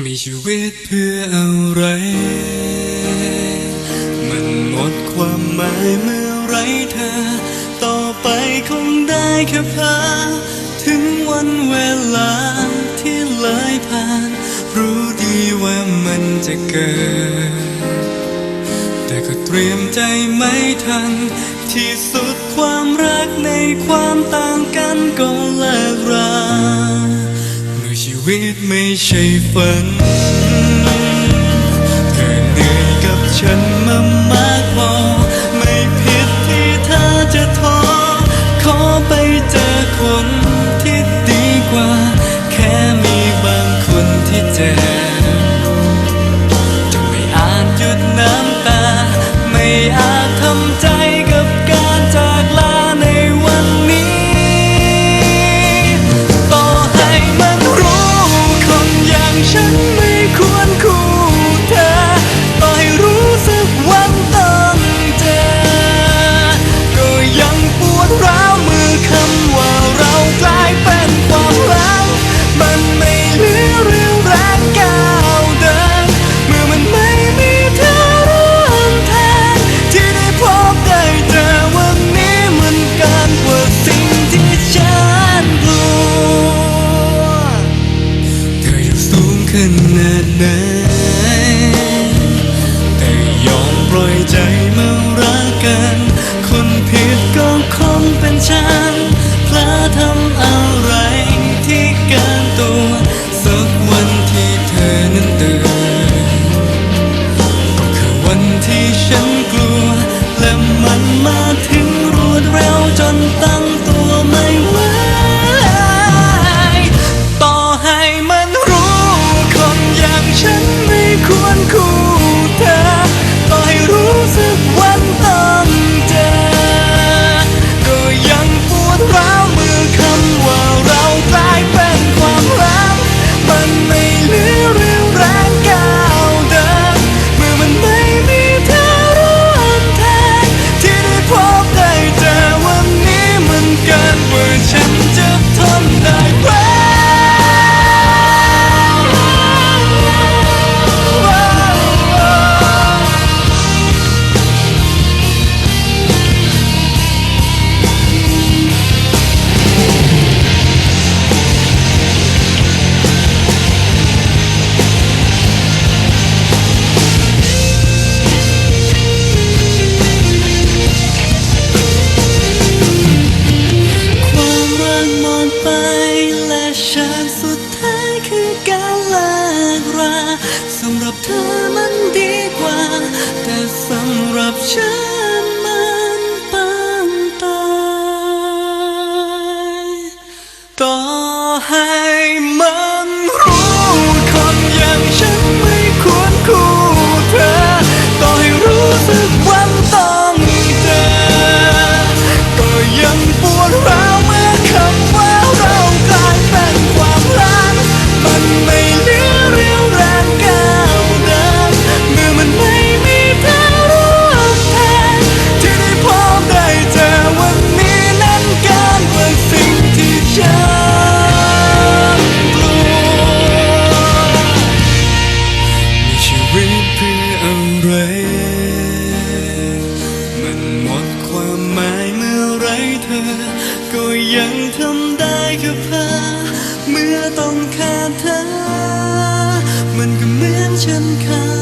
มีชีวิตเพื่ออะไร มันหมดความหมายเมื่อไรเธอ ต่อไปคงได้แค่พาถึงวันเวลาที่เลยผ่าน รู้ดีว่ามันจะเกิด แต่ก็เตรียมใจไม่ทัน ที่สุดความรักในความต่างกันก็เลิกรา วิตไม่ใช่ฝันเธอเหนื่อยกับฉันมามากพอ นาดไหนแต่ยอมปล่อยใจมารักกัน คนผิดก็คงเป็นฉันพลาทำอะไรที่เกินตัว สักวันที่เธอนั้นตื่นคือวันที่ฉันกลัว และมันมาถึงรวดเร็วจนตั้งตัวไม่ไหว ท้ายคือการลากราสำหรับเธอมันดีกว่า แต่สำหรับฉัน อ ก็ยังทำได้แค่เพ้อเมื่อต้องขาดเธอ มันก็เหมือนฉันขาด